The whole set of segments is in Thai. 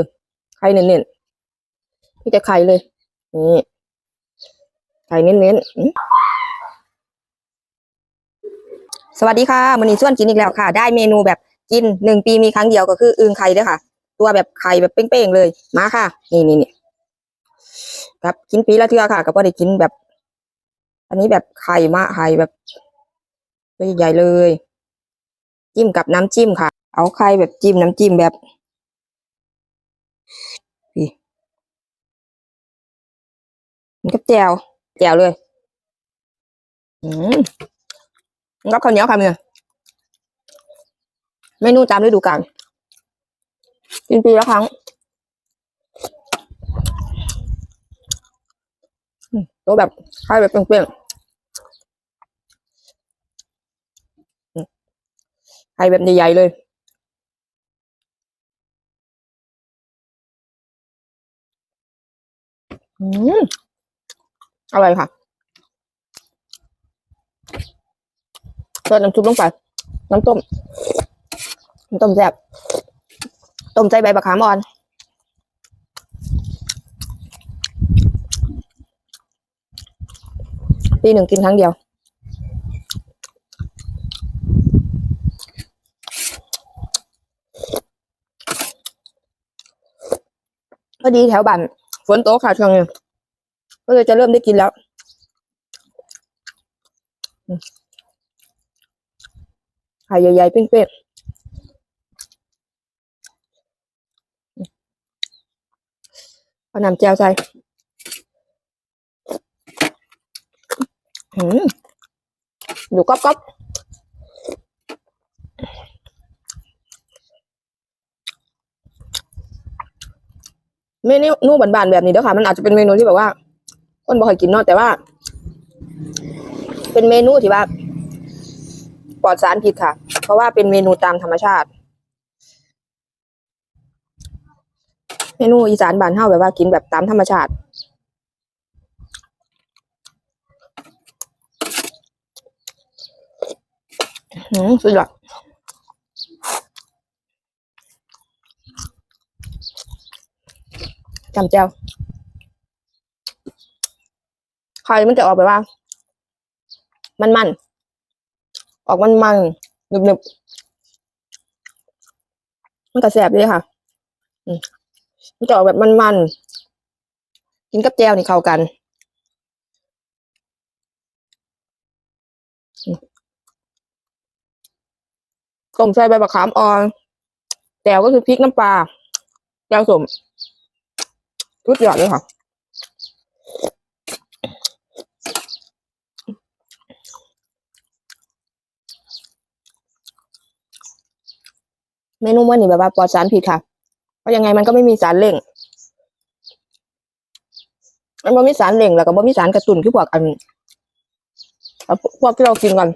อไข่เน้นๆพี่จะไข่เลย นี่ ไข่เน้นๆสวัสดีค่ะมันนี้ส่วนกินอีกแล้วค่ะ ได้เมนูแบบกินหนึ่งปีมีครั้งเดียวก็คืออึ่งไข่เด้อค่ะ ตัวแบบไข่แบบเป้งๆเลย มาค่ะ นี่นี่นี่ครับกินปีละเทือค่ะก็พอได้กินแบบ อันนี้แบบไข่มาไข่แบบตัวใหญ่ๆเลย จิ้มกับน้ำจิ้มค่ะ เอาไข่แบบจิ้มน้ำจิ้มแบบ นี่มันก็แจวแจวเลย อืมมันก็ข้าวเหนียวค่ะเนี่ยเมนูตามฤดูกาลกินปีละครั้งตัวแบบไข่แบบเปรี้ยงๆอืมไข่แบบใหญ่ๆเลย อืมอร่อยค่ะเติมน้ำซุปลงไป น้ำต้ม น้ำต้มแซ่บต้มใจใบบักขามอ่อน ปีหนึ่งกินครั้งเดียว พอดีแถวบ้าน ฝนตกค่ะช่วงนี้ก็เลยจะเริ่มได้กินแล้วไข่ใหญ่ๆเป้งๆเอาน้ำแจ่วใส่อืมอยู่ก๊อบๆ เมนูนู่บานๆแบบนี้เด้อค่ะ มันอาจจะเป็นเมนูที่แบบว่า คนบ่เคยกินเนาะแต่ว่า เป็นเมนูที่ว่าปลอดสารพิษค่ะ เพราะว่าเป็นเมนูตามธรรมชาติ เมนูอีสานบ้านเฮาแบบว่ากินแบบตามธรรมชาติหืมสุดยอด จำแจวไข่มันจะออกแบบว่า มันมันๆออกมันมันๆนึบนึบๆมันก็แสบเลยค่ะ อืมมันจะออกแบบมันมันๆกินกับแจวนี่เข้ากันอืมต้มใส่ใบมะขามอ่อนแจวก็คือพริกน้ำปลาแจวสม ทุดยอดเลยค่ะเมนูวันนี้แบบว่าปลอดสารพิษค่ะ เพราะยังไงมันก็ไม่มีสารเร่ง มันบ่มีสารเร่งแล้วก็บ่มีสารกระตุ้นคือพวกอันพวกที่เรากินกัน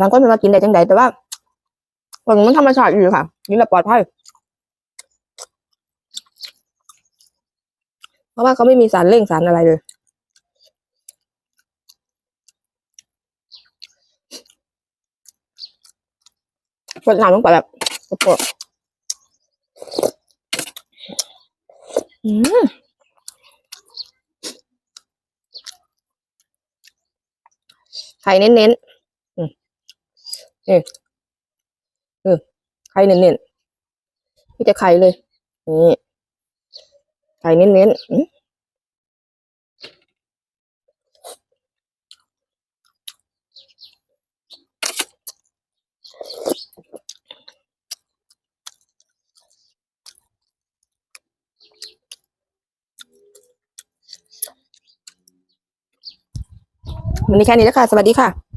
บางคนมันมากินได้จังใดแต่ว่าผลมันธรรมชาติอยู่ค่ะกินแหล้วปลอดภัย เพ ราะว่าเขาไม่มีสารเร่งสารอะไรเลย กดน้ำลงไปแบบกดอืมไข่เน้นๆอืมนี่เออไข่เน้นๆพี่จะไข่เลย นี่ ไข่เน้นๆอืมวันนี้แค่นี้แล้วค่ะ สวัสดีค่ะ